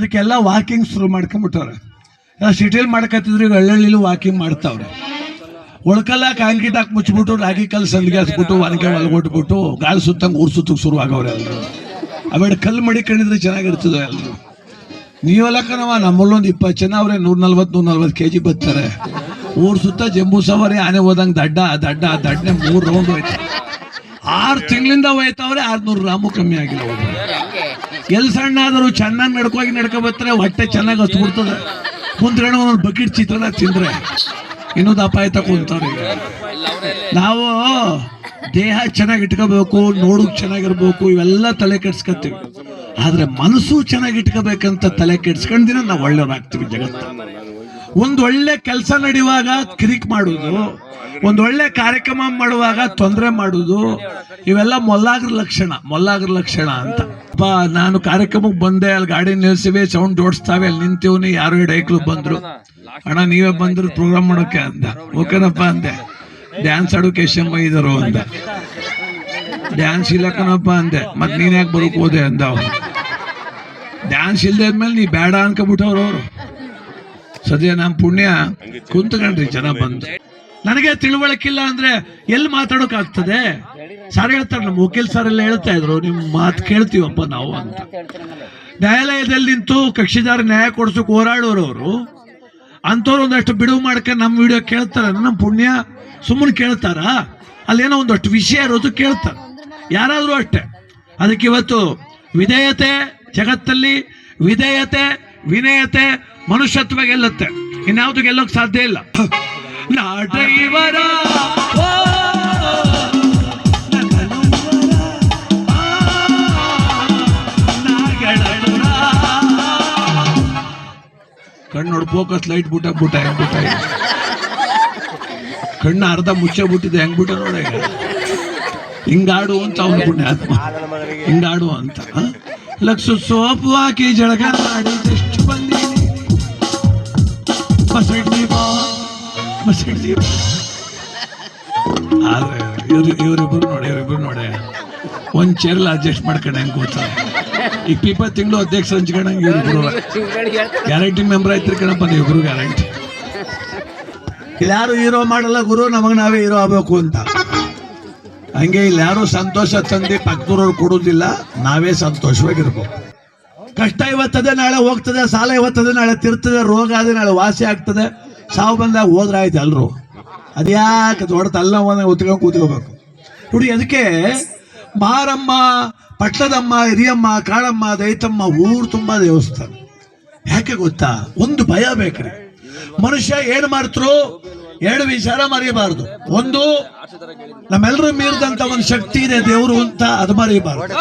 ಅದಕ್ಕೆಲ್ಲ ವಾಕಿಂಗ್ ಶುರು ಮಾಡ್ಕೊಂಬಿಟ್ಟವ್ರೆ ಎಲ್ಲ ಸಿಟಿಲಿ ಮಾಡ್ಕತ್ತಿದ್ರು ಈಗ ಹಳ್ಳಿಲಿ ವಾಕಿಂಗ್ ಮಾಡ್ತಾವ್ರೆ. ಒಳಕಲ್ಲ ಕಾಂಕ್ರೀಟ್ ಹಾಕಿ ಮುಚ್ಚಿಬಿಟ್ಟು ರಾಗಿ ಕಲ್ಲು ಸಂದಿಗೆ ಹಾಕ್ಬಿಟ್ಟು ಒನಕೆ ಒಳಗೊಟ್ಬಿಟ್ಟು ಗಾಳಿ ಸುತ್ತಂಗೆ ಊರು ಸುತ್ತಕ್ಕೆ ಶುರು ಆಗವ್ರೆ ಎಲ್ಲರೂ ಅವೇಡ ಕಲ್ಲು ಮಡಿಕೊಂಡಿದ್ರೆ ಚೆನ್ನಾಗಿರ್ತದೆ ಎಲ್ಲರೂ ನೀವೆಲ್ಲ ಕಣವ ನಮ್ಮಲ್ಲೊಂದು ಇಪ್ಪತ್ತು ಜನ ಅವ್ರೆ ನೂರ ನಲ್ವತ್ತು ನೂರ ನಲ್ವತ್ತು ಕೆ ಜಿ ಬರ್ತಾರೆ. ಊರು ಸುತ್ತ ಜಂಬೂ ಸವಾರಿ, ಆನೆ ಹೋದಂಗೆ ದಡ್ಡ ದಡ್ಡ ದಡ್ಡ, ಮೂರು ರೌಂಡ್ ಹೋಯ್ತು. ಆರು ತಿಂಗಳಿಂದ ಹೋಯ್ತವ್ರೆ, ಆರ್ನೂರು ರಾಮು ಕಮ್ಮಿ ಆಗಿಲ್ಲ ಎಲ್ಲಿ ಸಣ್ಣ ಆದರೂ ಚೆನ್ನಾಗಿ ನಡ್ಕೋಗಿ ನಡ್ಕೊ ಬರ್ತಾರೆ ಹೊಟ್ಟೆ ಚೆನ್ನಾಗಿ ಹಚ್ಬಿಡ್ತದೆ ಕುಂತ್ಕೊಂಡು ಒಂದೊಂದು ಬಕೆಟ್ ಚಿತ್ರನ ತಿಂದ್ರೆ. ಇನ್ನೊಂದು ಅಪಾಯ ತಗೊಂತಾರೆ ನಾವು ದೇಹ ಚೆನ್ನಾಗಿ ಇಟ್ಕೋಬೇಕು, ನೋಡೋಕೆ ಚೆನ್ನಾಗಿರ್ಬೇಕು, ಇವೆಲ್ಲ ತಲೆ ಕೆಡ್ಸ್ಕೊತೀವಿ ಆದ್ರೆ ಮನಸ್ಸು ಚೆನ್ನಾಗಿ ಇಟ್ಕೋಬೇಕಂತ ತಲೆ ಕೆಡ್ಸ್ಕೊಂಡ್ದಿನ ನಾವು ಒಳ್ಳೆಯವ್ರಾಗ್ತೀವಿ ಜಗತ್ತ ಒಂದು ಒಳ್ಳೆ ಕೆಲಸ ನಡೆಯುವಾಗ ಕಿರಿಕ್ ಮಾಡುವುದು, ಒಂದು ಒಳ್ಳೆ ಕಾರ್ಯಕ್ರಮ ಮಾಡುವಾಗ ತೊಂದರೆ ಮಾಡುವುದು, ಇವೆಲ್ಲ ಮೊಲ್ಲಾಗ್ರ ಲಕ್ಷಣ ಮೊಲ್ಲಾಗ್ರ ಲಕ್ಷಣ ಅಂತ. ನಾನು ಕಾರ್ಯಕ್ರಮಕ್ಕೆ ಬಂದೆ, ಅಲ್ಲಿ ಗಾಡಿ ನಿಲ್ಸಿವೆ ಸೌಂಡ್ ಜೋಡಿಸ್ತಾವೆ ಅಲ್ಲಿ ನಿಂತೀವ್ನಿ ಯಾರು ಡೈಕ್ಲು ಬಂದ್ರು. ಅಣ್ಣ, ನೀವೇ ಬಂದ್ರು ಪ್ರೋಗ್ರಾಮ್ ಮಾಡೋಕೆ ಅಂದ. ಓಕೆನಪ್ಪ ಅಂದೆ. ಡ್ಯಾನ್ಸ್ ಆಡೋಕೆ ಎಷ್ಟಮ್ಮ ಅಂದ. ಡ್ಯಾನ್ಸ್ ಇಲ್ಲ ಕಣಪ್ಪ ಅಂದೆ. ಮತ್ ನೀನ್ ಯಾಕೆ ಹೋದೆ ಅಂದ ಅವ್ರು ಡ್ಯಾನ್ಸ್ ಇಲ್ದೇ ಆದ್ಮೇಲೆ ನೀ ಬೇಡ ಅನ್ಕೊಬಿಟ್ಟವ್ರು ಅವರು. ಸದ್ಯ ನಮ್ಮ ಪುಣ್ಯ ಕುಂತ್ಕೊಂಡ್ರಿ ಜನ ಬಂದು. ನನಗೆ ತಿಳುವಳಿಕಿಲ್ಲ ಅಂದ್ರೆ ಎಲ್ಲಿ ಮಾತಾಡೋಕ್ ಆಗ್ತದೆ ಸರ್ ಹೇಳ್ತಾರೆ ನಮ್ಮ ವಕೀಲ್ ಸರ್ ಎಲ್ಲ ಹೇಳ್ತಾ ಇದ್ರು ನಿಮ್ ಮಾತು ಕೇಳ್ತೀವಪ್ಪ ನಾವು ಅಂತ. ನ್ಯಾಯಾಲಯದಲ್ಲಿ ನಿಂತು ಕಕ್ಷಿದಾರ ನ್ಯಾಯ ಕೊಡ್ಸೋಕೆ ಹೋರಾಡೋರವರು ಅವರು ಅಂಥವ್ರು ಒಂದಷ್ಟು ಬಿಡುವು ಮಾಡ್ಕೊಂಡು ನಮ್ಮ ವಿಡಿಯೋ ಕೇಳ್ತಾರ ನಮ್ಮ ಪುಣ್ಯ ಸುಮ್ಮನೆ ಕೇಳ್ತಾರ? ಅಲ್ಲೇನೋ ಒಂದಷ್ಟು ವಿಷಯ ಇರೋದು ಕೇಳ್ತಾರೆ. ಯಾರಾದರೂ ಅಷ್ಟೇ. ಅದಕ್ಕೆ ಇವತ್ತು ವಿಧೇಯತೆ ಜಗತ್ತಲ್ಲಿ ವಿಧೇಯತೆ ವಿನಯತೆ ಮನುಷ್ಯತ್ವ ಗೆಲ್ಲುತ್ತೆ ಇನ್ಯಾವುದು ಗೆಲ್ಲೋಕ್ ಸಾಧ್ಯ ಇಲ್ಲ ನಾಟ ಇವರ. ಕಣ್ಣು ನೋಡಿ ಫೋಕಸ್ ಲೈಟ್ ಬುಟ್ಟ ಬುಟ್ಟ ಹೆಂಗ್ ಬಿಟ್ಟ. ಕಣ್ಣು ಅರ್ಧ ಮುಚ್ಚೆ ಬಿಟ್ಟಿದೆ ಹೆಂಗ್ ಬಿಟ್ಟ ನೋಡ ಹಿಂಗಾಡು ಅಂತ ಅವನು ಬಿಟ್ಟ ಹಿಂಗಾಡು ಅಂತ? ಲಕ್ಷ ಸೋಪು ಹಾಕಿ ಜಳಕ ಮಾಡಿ ಎಷ್ಟು ಬಂದೀನಿ ಆದ್ರೆ ಇವ್ರು ಇವರಿಬ್ರು ನೋಡಿ ಇವರಿಬ್ರು ನೋಡಿ. ಒಂದು ಚೇರ್ಲ ಅಡ್ಜಸ್ಟ್ ಮಾಡ್ಕೊಂಡು ಹೆಂಗ್ ಕೂತಾರೆ? ಇಪ್ಪ ತಿಂಗಳು ಅಧ್ಯಕ್ಷ ಹಂಚ್ಕೊಂಡಂಗೆ ಇವ್ರಿಬ್ರು. ಗ್ಯಾರಂಟಿ ಮೆಂಬರ್ ಆಯ್ತಿರ್ ಕಣಪ್ಪ ಇಬ್ರು ಗ್ಯಾರಂಟಿ ಯಾರು ಹೀರೋ ಮಾಡಲ್ಲ ಗುರು, ನಮಗೆ ನಾವೇ ಹೀರೋ ಆಗ್ಬೇಕು ಅಂತ. ಹಂಗೆ ಇಲ್ಲಿ ಯಾರು ಸಂತೋಷ ತಂದು ಪಕ್ಕದೂರವ್ರು ಕೊಡೋದಿಲ್ಲ, ನಾವೇ ಸಂತೋಷವಾಗಿರ್ಬೇಕು. ಕಷ್ಟ ಇವತ್ತದೆ, ನಾಳೆ ಹೋಗ್ತದೆ, ಸಾಲ ಇವತ್ತದೆ, ನಾಳೆ ತಿರ್ತದೆ, ರೋಗ ಆದರೆ ನಾಳೆ ವಾಸಿ ಆಗ್ತದೆ. ಸಾವು ಬಂದಾಗ ಹೋದ್ರೆ ಆಯ್ತು ಎಲ್ಲರೂ ಅದ್ಯಾಕೆ ದೊಡ್ಡ ತಲ್ಲ ಒತ್ಕೊಂಡು ಕೂತ್ಕೋಬೇಕು. ನೋಡಿ, ಅದಕ್ಕೆ ಮಾರಮ್ಮ, ಪಟ್ಟದಮ್ಮ, ಹಿರಿಯಮ್ಮ, ಕಾಳಮ್ಮ, ದೈತಮ್ಮ, ಊರು ತುಂಬಾ ದೇವಸ್ಥಾನ. ಯಾಕೆ ಗೊತ್ತಾ? ಒಂದು ಭಯ ಬೇಕ್ರಿ. ಮನುಷ್ಯ ಏನು ಮಾಡ್ತರು ಎರಡು ವಿಚಾರ ಮರಿಬಾರದು. ಒಂದು, ನಮ್ಮೆಲ್ಲರೂ ಮೀರಿದಂತ ಒಂದು ಶಕ್ತಿ ಇದೆ, ದೇವರು ಅಂತ ಅದು ಮರೆಯಬಾರದು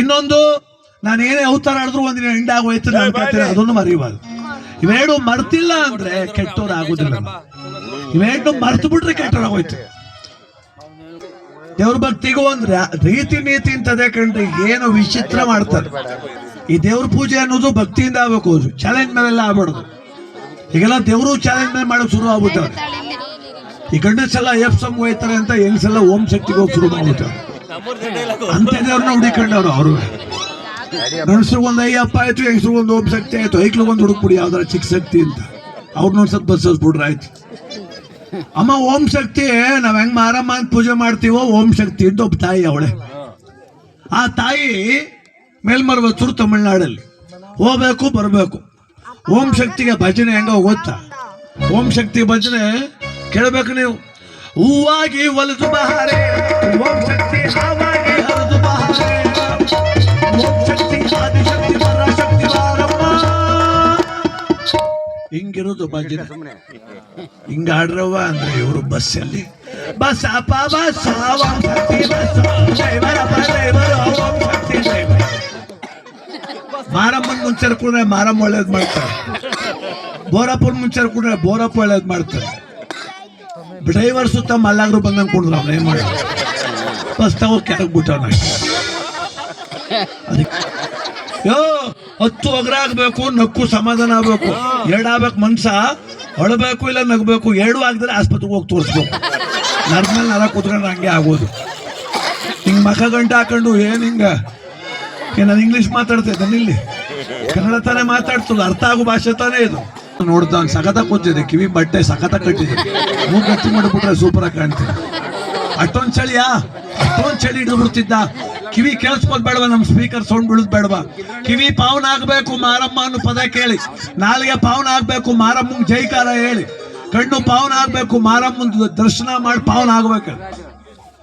ಇನ್ನೊಂದು ನಾನು ಏನೇ ಅವತಾರ ಆಡಿದ್ರು ಒಂದಿನ ಹೆಂಡಾಗ ಹೋಯ್ತು ನಾನು ಕತೆ ಅದನ್ನು ಮರೆಯಬಾರದು ಇವೆರಡು ಮರ್ತಿಲ್ಲ ಅಂದ್ರೆ ಕೆಟ್ಟವ್ರು ಆಗುದಿಲ್ಲ ಇವೆರಡು ಮರ್ತು ಬಿಟ್ರೆ ಕೆಟ್ಟವ್ರಾಗೋಯ್ತು ದೇವ್ರ ಭಕ್ತಿಗೂ ಅಂದ್ರೆ ರೀತಿ ನೀತಿ ಅಂತದೇ ಕಂಡ್ರೆ ಏನು ವಿಚಿತ್ರ ಮಾಡ್ತಾರೆ. ಈ ದೇವ್ರ ಪೂಜೆ ಅನ್ನೋದು ಭಕ್ತಿಯಿಂದ ಆಗ್ಬೇಕು ಚಾಲೆಂಜ್ ಮೇಲೆಲ್ಲ ಆಗ್ಬಾರ್ದು. ಈಗೆಲ್ಲ ದೇವರು ಚಾಲೆಂಜ್ ಮಾಡೋಕೆ ಶುರು ಆಗ್ಬಿಟ್ಟವ್ರೆ ಈ ಗಂಡಸೆಲ್ಲ ಎಫ್ ಸಮ್ ಹೋಯ್ತಾರೆ ಅಂತ ಹೆಂಗಸೆಲ್ಲ ಓಂ ಶಕ್ತಿಗೆ ಹೋಗಿ ಶುರು ಮಾಡ್ಬಿಟ್ಟವ್ರೆ ಅಂತ ದೇವ್ರನ್ನ ಹುಡುಕೊಂಡವ್ರು ಅವರು. ಗಂಡಸ್ರು ಒಂದು ಅಯ್ಯಪ್ಪ ಆಯ್ತು, ಹೆಂಗಸ್ರು ಒಂದು ಓಂ ಶಕ್ತಿ ಆಯ್ತು ಐಕ್ಲು ಒಂದು ಹುಡುಕ್ಬಿಡಿ, ಯಾವ್ದಾರ ಚಿಕ್ಕ ಶಕ್ತಿ ಅಂತ. ಅವ್ರು ನೋಡ್ಸತ್ ಬಸ್ಸಸ್ಬಿಡ್ರೆ ಆಯ್ತು. ಅಮ್ಮ, ಓಂ ಶಕ್ತಿ, ನಾವ್ ಹೆಂಗ್ ಮಾರಮ್ಮ ಅಂತ ಪೂಜೆ ಮಾಡ್ತೀವೋ, ಓಂ ಶಕ್ತಿ ಅಂತ ಒಬ್ಬ ತಾಯಿ ಅವಳೆ. ಆ ತಾಯಿ ಮೇಲ್ಮರ್ವತ್ತೂರು ತಮಿಳ್ನಾಡಲ್ಲಿ. ಹೋಗ್ಬೇಕು, ಬರಬೇಕು. ಓಂ ಶಕ್ತಿಗೆ ಭಜನೆ ಹೆಂಗ ಗೊತ್ತಾ? ಓಂ ಶಕ್ತಿ ಭಜನೆ ಕೇಳಬೇಕು ನೀವು. ಹೂವಾಗಿ ಒಲಿದು ಬಹಾರೆ ಓಂ ಶಕ್ತಿ ಹಾವಾಗಿ ಹರಿದು ಬಹಾರೆ. ಓಂ ಶಕ್ತಿ ಆದಿಶಕ್ತಿ ಪರಾಶಕ್ತಿ ಬಾರಮ್ಮ. ಹಿಂಗಿರೋದು ಭಜನೆ. ಹಿಂಗ ಆಡ್ರವ್ವ ಅಂದ್ರೆ ಇವರು ಬಸ್ಸಲ್ಲಿ. ಬಸ್ ಅಪ್ಪ ಬಸ್ ಓಂ ಶಕ್ತಿ ಬಸ್. ಅಪ್ಪ ಡ್ರೈವರ್ ಓಂ ಮಾರಮ್ಮನ್ ಮುಂಚೆ ಕೂಡ ಮಾರಮ್ಮ ಒಳ್ಳೇದ್ ಮಾಡ್ತಾರೆ. ಬೋರಪ್ಪನ ಮುಂಚೆ ಕೂಡ ಬೋರಪ್ಪ ಒಳ್ಳೇದು ಮಾಡ್ತಾರೆ. ಡ್ರೈವರ್ ಸುತ್ತ ಮಲ್ಲಾಗ್ರು ಬಂದಂಗೆ ಕುಡಿದ್ರು ಅವ್ನು ಏನು ಮಾಡ ಬಸ್ ತಗೋ ಕೆಳಗ್ ಯೋ, ಹತ್ತು ಒಗ್ರ ಆಗ್ಬೇಕು, ನಕ್ಕು ಸಮಾಧಾನ ಆಗ್ಬೇಕು. ಎರಡಾಗ್ಬೇಕು ಮನ್ಸ ಅಳಬೇಕು ಇಲ್ಲ ನಗ್ಬೇಕು, ಎರಡು ಆಗಿದ್ರೆ ಆಸ್ಪತ್ರೆಗೆ ಹೋಗಿ ತೋರಿಸ್ಬೇಕು. ನರ್ಮಲ್ ನರ ಕೂತ್ಕೊಂಡ್ರೆ ಹಂಗೆ ಆಗೋದು. ಹಿಂಗೆ ಮಖ ಗಂಟೆ ಹಾಕೊಂಡು ಏನು ಹಿಂಗ? ನಾನು ಇಂಗ್ಲೀಷ್ ಮಾತಾಡ್ತಾ ಇದ್ದೇನೆ ಇಲ್ಲಿ ಕನ್ನಡ ತಾನೇ ಮಾತಾಡ್ತದ, ಅರ್ಥ ಆಗೋ ಭಾಷೆ ತಾನೇ ಇದು. ನೋಡ್ದ ಅವ್ನು ಸಖತ ಕೂತಿದೆ ಕಿವಿ ಬಟ್ಟೆ ಸಖತ ಕಟ್ಟಿದೆ ಮೂಗು ಗಟ್ಟಿ ಮಾಡಿಬಿಟ್ರೆ ಸೂಪರ್ ಆಗಿ ಕಾಣ್ತಿದೆ. ಅಷ್ಟೊಂದು ಚಳಿಯಾ? ಅಷ್ಟೊಂದು ಚಳಿ ಹಿಡಿದು ಕಿವಿ ಕೇಳಿಸ್ಬೋದು ಬೇಡವಾ ನಮ್ಮ ಸ್ಪೀಕರ್ ಸೌಂಡ್ ಬೀಳುದು ಬೇಡವಾ? ಕಿವಿ ಪಾವನ ಆಗ್ಬೇಕು, ಮಾರಮ್ಮ ಅನ್ನೋ ಪದ ಕೇಳಿ. ನಾಲಿಗೆ ಪಾವನ ಆಗ್ಬೇಕು, ಮಾರಮ್ಮಂಗೆ ಜೈಕಾರ ಹೇಳಿ. ಕಣ್ಣು ಪಾವನ ಆಗ್ಬೇಕು ಮಾರಮ್ಮನ ದರ್ಶನ ಮಾಡಿ ಪಾವನ ಆಗ್ಬೇಕು.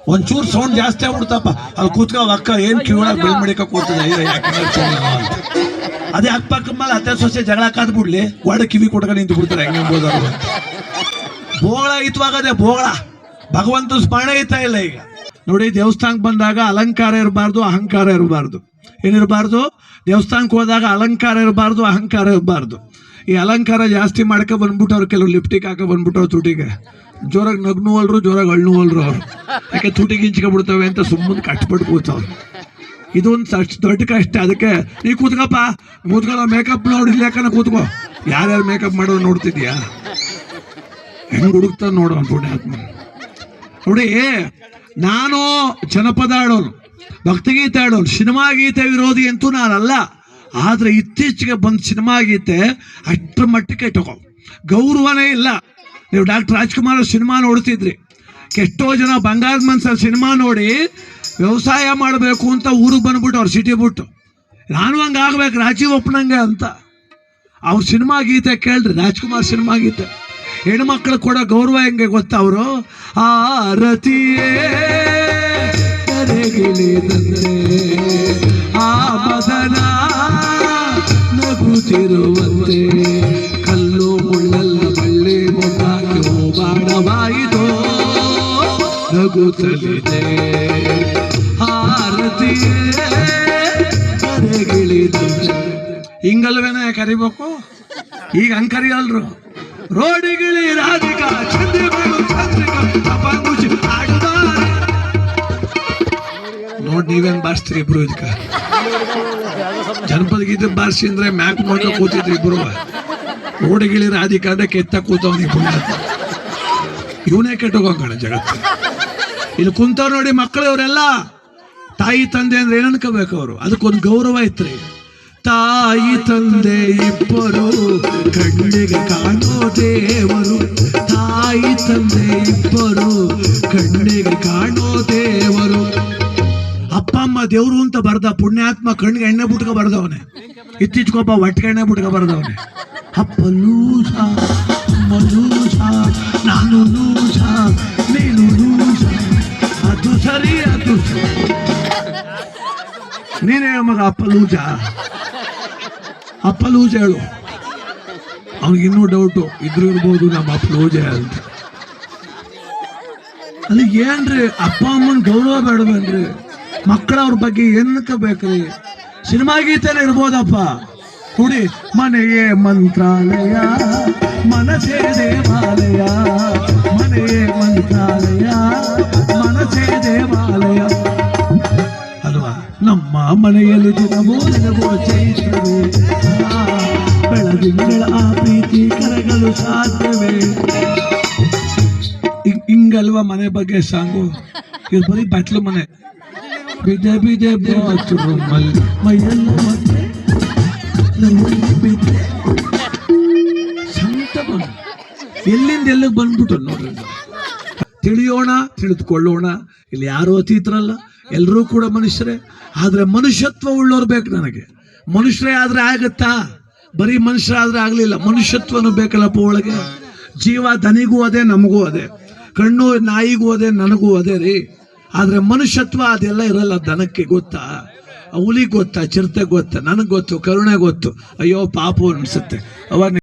ಒಂಚೂರು ಸೌಂಡ್ ಜಾಸ್ತಿ ಆಗ್ಬಿಡ್ತಪ್ಪ. ಅಲ್ಲಿ ಕೂತ್ಕೋ ಅಕ್ಕ ಏನು ಕಿವಿಯೊಳಗೆ ಬೆಳ್ಮಡಿಕ ಕೂತದೆ ಅಯ್ಯೋ, ಅದೇ ಅಕ್ಕ ಅಕ್ಕಪಕ್ಕ ಮೇಲೆ ಅತ್ತೆ ಸೊಸೆ ಜಗಳ ಕಾದ್ ಬಿಡ್ಲಿ ಒಡ ಕಿವಿ ಕೊಟ್ಕೊಂಡು ನಿಂತು ಬಿಡ್ತಾರೆ ಹೆಂಗೆ ಬೋದಾರ ಬೋಳ ಬೋಗಳ ಇತ್ವಾಗದೆ ಬೋಗಳ ಭಗವಂತ ಸ್ಮರಣೆ ಐತಾ ಇಲ್ಲ ಈಗ. ನೋಡಿ ದೇವಸ್ಥಾನಕ್ಕೆ ಬಂದಾಗ ಅಲಂಕಾರ ಇರಬಾರ್ದು ಅಹಂಕಾರ ಇರಬಾರ್ದು. ಏನಿರಬಾರ್ದು? ದೇವಸ್ಥಾನಕ್ಕೆ ಹೋದಾಗ ಅಲಂಕಾರ ಇರಬಾರ್ದು ಅಹಂಕಾರ ಇರಬಾರ್ದು. ಈ ಅಲಂಕಾರ ಜಾಸ್ತಿ ಮಾಡ್ಕೊ ಬಂದ್ಬಿಟ್ಟವ್ರು ಕೆಲವು ಲಿಪ್ಟಿಕ್ ಹಾಕೋ ಬಂದ್ಬಿಟ್ಟವ್ರು ತುಟಿಗೆ. ಜೋರಾಗಿ ನಗ್ನುವಲ್ರು, ಜೋರಾಗಿ ಅಳ್ನುವಲ್ರು ಅವ್ರು. ಯಾಕೆ ತುಟಿ ಗಿಂಚ್ಕೊಂಡ್ಬಿಡ್ತವೆ ಅಂತ ಸುಮ್ಮನೆ ಕಷ್ಟಪಟ್ಟು ಕೂತವ್ರು ಇದೊಂದು ಸಷ್ಟು ದೊಡ್ಡ ಕಷ್ಟ ಅದಕ್ಕೆ ನೀ ಕೂತ್ಕಪ್ಪ. ಕೂತ್ಕೊಳ್ಳೋ ಮೇಕಪ್ ನೋಡಿ ಯಾಕನ ಕೂತ್ಕೋ. ಯಾರ್ಯಾರು ಮೇಕಪ್ ಮಾಡೋದು ನೋಡ್ತಿದ್ಯಾ? ಹೆಂಗ್ ಹುಡುಕ್ತಾ ನೋಡೋ ಪುಣ್ಯಾತ್ಮ ನೋಡಿ ನಾನು ಜನಪದ ಆಡೋನು, ಭಕ್ತಿಗೀತೆ ಆಡೋನು, ಸಿನಿಮಾ ಗೀತೆ ವಿರೋಧಿ ಅಂತೂ ನಾನಲ್ಲ. ಆದ್ರೆ ಇತ್ತೀಚೆಗೆ ಬಂದ ಸಿನಿಮಾ ಗೀತೆ ಅಷ್ಟರ ಮಟ್ಟಕ್ಕೆ ತಗೋ ಗೌರವನೇ ಇಲ್ಲ. ನೀವು ಡಾಕ್ಟರ್ ರಾಜ್ಕುಮಾರ್ ಸಿನಿಮಾ ನೋಡ್ತಿದ್ರಿ. ಎಷ್ಟೋ ಜನ ಬಂಗಾರದ ಮನ್ಸಲ್ಲಿ ಸಿನಿಮಾ ನೋಡಿ ವ್ಯವಸಾಯ ಮಾಡಬೇಕು ಅಂತ ಊರಿಗೆ ಬಂದ್ಬಿಟ್ಟು ಅವ್ರ ಸಿಟಿ ಬಿಟ್ಟು. ನಾನು ಹಂಗೆ ಆಗ್ಬೇಕು, ರಾಜೀವ್ ಒಪ್ಪನಂಗೆ ಅಂತ. ಅವ್ರ ಸಿನಿಮಾ ಗೀತೆ ಕೇಳ್ರಿ, ರಾಜ್ಕುಮಾರ್ ಸಿನಿಮಾ ಗೀತೆ. ಹೆಣ್ಮಕ್ಳು ಕೊಡೋ ಗೌರವ ಹೆಂಗೆ ಗೊತ್ತಾ ಅವರು? ಆರತಿಯೇ ರತಿಯೇ ಆ ಬದನ ನಗುತ್ತಿರುವಂತೆ. ನಗುತ್ತಲಿದೆ ಆರತಿಯೇ ಕರೆಗಿಳಿದಂತೆ ಹಿಂಗಲ್ವೇನ ಕರಿಬೇಕು? ಈಗ ಹಂಗ್ ಕರಿಯಲ್ರು. ರೋಡಿಗಿಳಿ ರಾಧಿಕಾ ನೋಡ್ ನೀವೇನ್ ಬಾರಿಸ್ತೀರಿ ಇಬ್ರು ಇದಕ್ಕ? ಜನಪದ ಗೀತೆ ಬಾರಿಸಿ ಅಂದ್ರೆ ಮ್ಯಾಪ್ ಮಾಡ್ಕೊ ಕೂತಿದ್ರಿ ಇಬ್ರು. ರೋಡಿಗಿಳಿ ರಾಧಿಕಾ ಅಂದ್ರೆ ಕೆತ್ತ ಕೂತವ್ನಿ ಪುಣ್ಯಾತ್ಮ ಇವನೇ ಕೆಟ್ಟೋಗಂಗಣ ಜಗತ್ತು. ಇಲ್ಲಿ ಕುಂತವ್ರು ನೋಡಿ ಮಕ್ಕಳು ಇವರೆಲ್ಲ ತಾಯಿ ತಂದೆ ಅಂದ್ರೆ ಏನ್ ಅನ್ಕೋಬೇಕು ಅವರು? ಅದಕ್ಕೊಂದು ಗೌರವ ಐತ್ರಿ ತಾಯಿ ತಂದೆ ಇಬ್ಬರು, ಕಣ್ಣಿಗೆ ಕಾಣೋ ದೇವರು. ತಾಯಿ ತಂದೆ ಇಬ್ಬರು, ಕಣ್ಣಿಗೆ ಕಾಣೋ ದೇವರು. ಅಪ್ಪ, ಅಮ್ಮ, ದೇವ್ರು ಅಂತ ಬರ್ದ ಪುಣ್ಯಾತ್ಮ ಕಣ್ಣಿಗೆ ಎಣ್ಣೆ ಬುಟ್ಕ ಬರ್ದವನೆ. ಇತ್ತೀಚೆಗೊಬ್ಬ ಒಟ್ಟಿಗೆ ಎಣ್ಣೆ ಬುಟ್ಕ ಬರ್ದವನೆ. ಅಪ್ಪ, ಲೂಸ ನೀನು ಮಗ ಅಪ್ಪಲೂಜ. ಅಪ್ಪಲೂಜ ಅಪ್ಪ ಹೇಳು. ಅವ್ನಿಗೆ ಇನ್ನೂ ಡೌಟು ಇದ್ರು ಇರ್ಬೋದು ನಮ್ಮ ಅಪ್ಪ ಲೂಜ ಅಂತ. ಅಲ್ಲಿ ಏನ್ರಿ, ಅಪ್ಪ ಅಮ್ಮನ ಗೌರವ ಬೇಡವೇನ್ರಿ? ಮಕ್ಕಳ ಅವ್ರ ಬಗ್ಗೆ ಏನ್ಕಬೇಕ್ರಿ ಸಿನಿಮಾ ಗೀತೆನೇ ಇರ್ಬೋದಪ್ಪ. ಕುಡಿ, ಮನೆಯೇ ಮಂತ್ರಾಲಯ, ಮನಸೇ ದೇವಾಲಯ, ಮನೆಯೇ ಮಂತ್ರಾಲಯ, ಮನಸೇ ದೇವಾಲಯ. ಮನೆಯಲ್ಲಿ ದಿನ ದಿನವೂ ಆ, ಬೆಳದಿಂಗಳ ಆ ಪ್ರೀತಿ ಕರಗಲು ಸಾಧ್ಯವೇ. ಹಿಂಗಲ್ವ ಮನೆ ಬಗ್ಗೆ ಸಾಂಗು. ಇದು ಬರೀ ಬಟ್ಲು ಮನೆ. ಬಿದೆ ಬಿದೆ ಬಾತ್ರೂಮಲ್ಲಿ ಮೈಯಲ್ಲ ಮತ್ತೆ ಸಂತ ಬಂದು ಎಲ್ಲಿಂದ ಎಲ್ಲಿಗೆ ಬಂದ್ಬಿಟ್ಟು ನೋಡ್ರಿ ತಿಳಿಯೋಣ ತಿಳಿದುಕೊಳ್ಳೋಣ. ಇಲ್ಲಿ ಯಾರು ಅತೀತರಲ್ಲ ಎಲ್ಲರೂ ಕೂಡ ಮನುಷ್ಯರೇ. ಆದ್ರೆ ಮನುಷ್ಯತ್ವ ಉಳ್ಳೋರು ಬೇಕು ನನಗೆ. ಮನುಷ್ಯರೇ ಆದ್ರೆ ಆಗತ್ತಾ? ಬರೀ ಮನುಷ್ಯರಾದ್ರೆ ಆಗ್ಲಿಲ್ಲ. ಮನುಷ್ಯತ್ವನು ಬೇಕಲ್ಲಪ್ಪ ಒಳಗೆ. ಜೀವ ದನಿಗೂ ಅದೇ, ನಮಗೂ ಅದೇ. ಕಣ್ಣು ನಾಯಿಗೂ ಅದೇ, ನನಗೂ ಅದೇ ರೀ. ಆದ್ರೆ ಮನುಷ್ಯತ್ವ ಅದೆಲ್ಲ ಇರಲ್ಲ. ದನಕ್ಕೆ ಗೊತ್ತಾ? ಹುಲಿ ಗೊತ್ತಾ? ಚಿರತೆ ಗೊತ್ತಾ? ನನಗೆ ಗೊತ್ತು, ಕರುಣೆ ಗೊತ್ತು. ಅಯ್ಯೋ, ಪಾಪು ಅನಿಸುತ್ತೆ. ಅವಾಗ